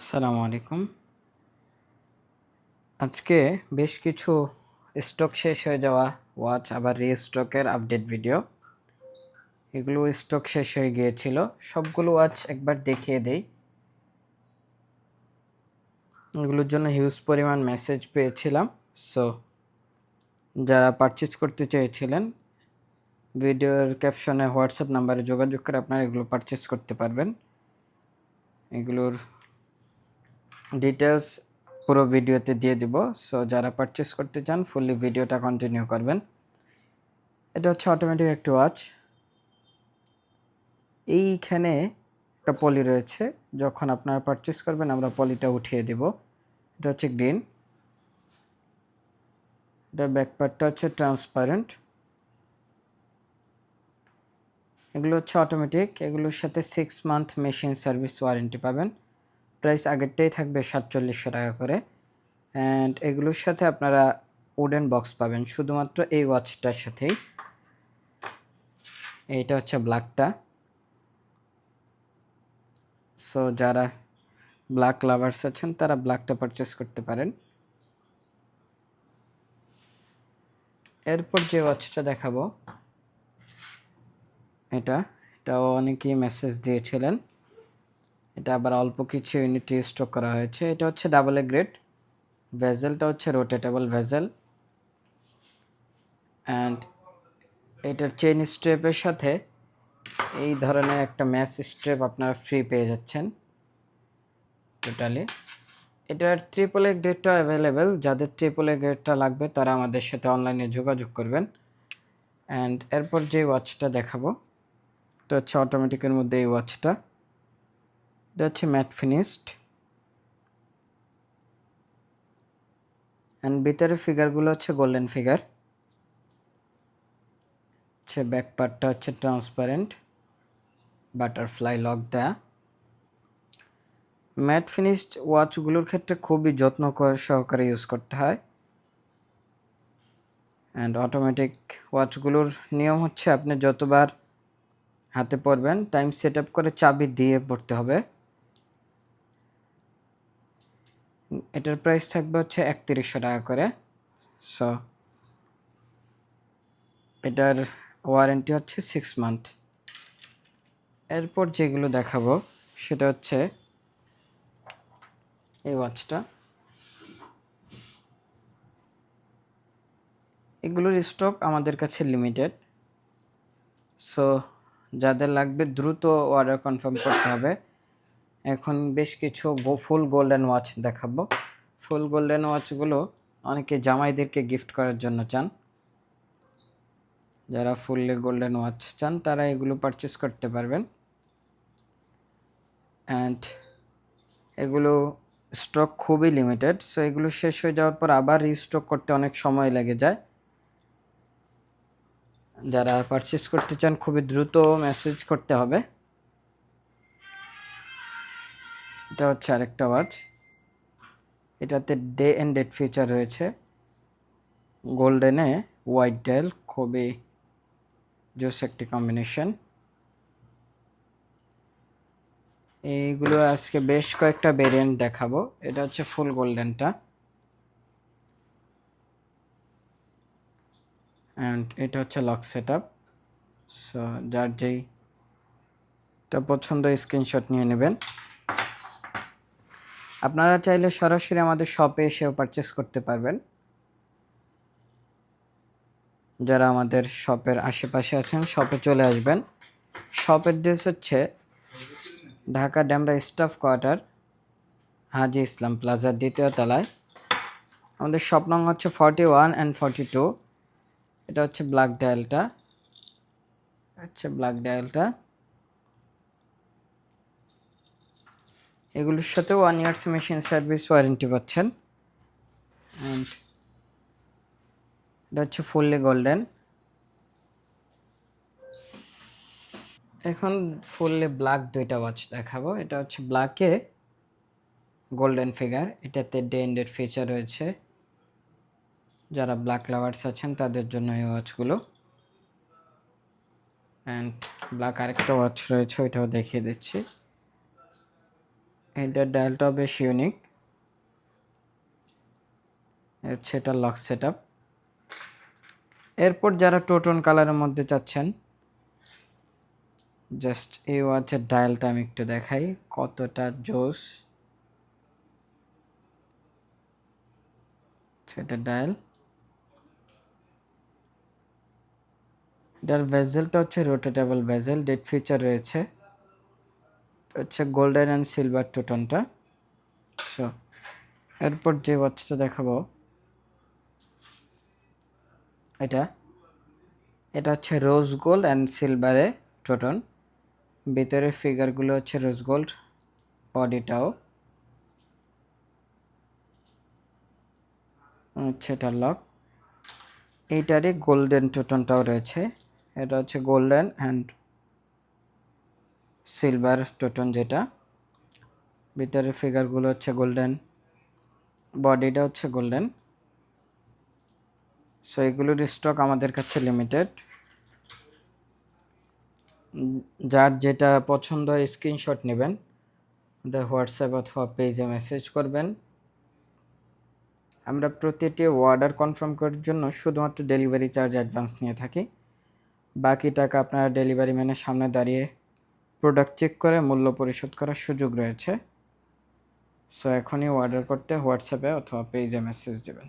আসসালামু আলাইকুম। আজকে বেশ কিছু স্টক শেষ হয়ে যাওয়া ওয়াচ, আবার রিস্টকের আপডেট ভিডিও। এগুলো স্টক শেষ হয়ে গিয়েছিল। সবগুলো ওয়াচ একবার দেখিয়ে দেই। এগুলোর জন্য হিউজ পরিমাণ মেসেজ পেয়েছিলাম। সো যারা পারচেজ করতে চেয়েছিলেন, ভিডিওর ক্যাপশনে হোয়াটসঅ্যাপ নাম্বারে যোগাযোগ করে আপনারা এগুলো পারচেজ করতে পারবেন। এগুলোর ডিটেলস পুরো ভিডিওতে দিয়ে দিব। সো যারা পারচেস করতে চান ফুললি ভিডিওটা কন্টিনিউ করবেন। এটা হচ্ছে অটোমেটিক একটি ওয়াচ এইখানে একটা পলি রয়েছে। যখন আপনারা পারচেস করবেন, আমরা পলিটা উঠিয়ে দেব। এটা হচ্ছে গ্রিন এটার ব্যাকপার্টটা হচ্ছে ট্রান্সপারেন্ট এগুলো হচ্ছে অটোমেটিক এগুলোর সাথে six month machine service warranty পাবেন। প্রাইস আগেরটাই থাকবে সাতচল্লিশশো টাকা করে। অ্যান্ড এগুলোর সাথে আপনারা উডেন বক্স পাবেন, শুধুমাত্র এই ওয়াচটার সাথেই। এইটা হচ্ছে ব্ল্যাকটা সো যারা ব্ল্যাক লাভার্স আছেন, তারা ব্ল্যাকটা পারচেস করতে পারেন। এরপর যে ওয়াচটা দেখাবো, এটা, এটাও অনেকেই মেসেজ দিয়েছিলেন। এটা আবার অল্প কিছু ইউনিট স্টক করা হয়েছে। এটা হচ্ছে ডাবল এ গ্রেড ভেজেলটা হচ্ছে রোটেটেবল ভেজেল অ্যান্ড এটার চেন স্ট্রেপের সাথে এই ধরনের একটা ম্যাচ স্ট্রেপ আপনারা ফ্রি পেয়ে যাচ্ছেন। টোটালি এটার ট্রিপল এ গ্রেডটা অ্যাভেলেবেল যাদের ট্রিপল এ গ্রেডটা লাগবে, তারা আমাদের সাথে অনলাইনে যোগাযোগ করবেন। অ্যান্ড এরপর যে ওয়াচটা দেখাবো তো হচ্ছে অটোমেটিকের মধ্যে এই ওয়াচটা এটা হচ্ছে ম্যাট ফিনিশড অ্যান্ড ভিতরে ফিগারগুলো হচ্ছে গোল্ডেন ফিগার হচ্ছে ব্যাক পার্টটা হচ্ছে ট্রান্সপারেন্ট বাটারফ্লাই লক দেয়া. ম্যাট ফিনিশড ওয়াচগুলোর ক্ষেত্রে খুবই যত্ন করে সহকারে ইউজ করতে হয়। অ্যান্ড অটোমেটিক ওয়াচগুলোর নিয়ম হচ্ছে আপনি যতবার হাতে পড়বেন টাইম সেট করে চাবি দিয়ে পড়তে হবে। এটার প্রাইস থাকবে হচ্ছে একত্রিশশো টাকা করে। সো এটার ওয়ারেন্টি হচ্ছে সিক্স মান্থ এরপর যেগুলো দেখাবো, সেটা হচ্ছে এই ওয়াচটা এগুলোর স্টক আমাদের কাছে লিমিটেড সো যাদের লাগবে দ্রুত অর্ডার কনফার্ম করতে হবে। এখন বেশ কিছু ফুল গোল্ডেন ওয়াচ দেখাবো। ফুল গোল্ডেন ওয়াচগুলো অনেকে জামাইদেরকে গিফট করার জন্য চান। যারা ফুললি গোল্ডেন ওয়াচ চান, তারা এগুলো পারচেস করতে পারবেন। অ্যান্ড এগুলো স্টক খুবই লিমিটেড সো এগুলো শেষ হয়ে যাওয়ার পর আবার রিস্টক করতে অনেক সময় লেগে যায়। যারা পারচেস করতে চান, খুবই দ্রুত মেসেজ করতে হবে। এটা হচ্ছে আরেকটা ওয়াচ। এটাতে ডে অ্যান্ড ডেট ফিচার রয়েছে। গোল্ডেনে হোয়াইট ডেল, খুবই জোস একটি কম্বিনেশন। এইগুলো আজকে বেশ কয়েকটা ভেরিয়েন্ট দেখাবো। এটা হচ্ছে ফুল গোল্ডেনটা। অ্যান্ড এটা হচ্ছে লক সেট আপ সো যার যেইটা পছন্দ, স্ক্রিনশট নিয়ে নেবেন। আপনারা চাইলে সরাসরি আমাদের শপে এসেও পারচেস করতে পারবেন। যারা আমাদের শপের আশেপাশে আছেন শপে চলে আসবেন। শপ অ্যাড্রেস হচ্ছে ঢাকা ড্যামরা স্টাফ কোয়ার্টার হাজি ইসলাম প্লাজার দ্বিতীয় তলায়। আমাদের শপ নং হচ্ছে forty one and forty two এটা হচ্ছে ব্ল্যাক ডায়ালটা হচ্ছে ব্ল্যাক ডায়ালটা এগুলোর সাথে one years machine service warranty পাচ্ছেন। অ্যান্ড এটা হচ্ছে ফুললি গোল্ডেন এখন ফুললি ব্ল্যাক দুইটা ওয়াচ দেখাবো। এটা হচ্ছে ব্ল্যাকে গোল্ডেন ফিগার এটাতে ডে এন্ডেড ফিচার রয়েছে। যারা ব্ল্যাক লাভার্স আছেন, তাদের জন্য এই ওয়াচগুলো অ্যান্ড ব্ল্যাক আরেকটা ওয়াচ রয়েছে, ওইটাও দেখিয়ে দিচ্ছি। এটার ডায়ালটাও বেশ ইউনিক হচ্ছে এটা লক সেট এরপর যারা টোটন কালারের মধ্যে চাচ্ছেন জাস্ট এই ওয়াচের ডায়ালটা আমি একটু দেখাই কতটা জোস। সেটা ডায়াল এটার ভেজেলটা হচ্ছে রোটেটেবল ভেজেল ডেট ফিচার রয়েছে। হচ্ছে গোল্ডেন অ্যান্ড সিলভার টোটনটা সো এরপর যে ওয়াচটা দেখাবো, এটা। এটা হচ্ছে রোজ গোল্ড অ্যান্ড সিলভারে টোটন ভিতরের ফিগারগুলো হচ্ছে রোজ গোল্ড বডিটাও হচ্ছে এটা লক এইটারই গোল্ডেন টোটনটাও রয়েছে। এটা হচ্ছে গোল্ডেন অ্যান্ড সিলভার টোটন যেটা। ভিতরের ফিগারগুলো হচ্ছে গোল্ডেন বডিটা হচ্ছে গোল্ডেন সো এগুলোর স্টক আমাদের কাছে লিমিটেড যার যেটা পছন্দ হয় স্ক্রিনশট নেবেন। আমাদের হোয়াটসঅ্যাপ অথবা পেজে মেসেজ করবেন। আমরা প্রতিটি অর্ডার কনফার্ম করার জন্য শুধুমাত্র ডেলিভারি চার্জ অ্যাডভান্স নিয়ে থাকি। বাকি টাকা আপনারা ডেলিভারি ম্যানের সামনে দাঁড়িয়ে প্রোডাক্ট চেক করে, মূল্য পরিশোধ করার সুযোগ রয়েছে। সো এখনই অর্ডার করতে হোয়াটসঅ্যাপে অথবা পেজে মেসেজ দেবেন।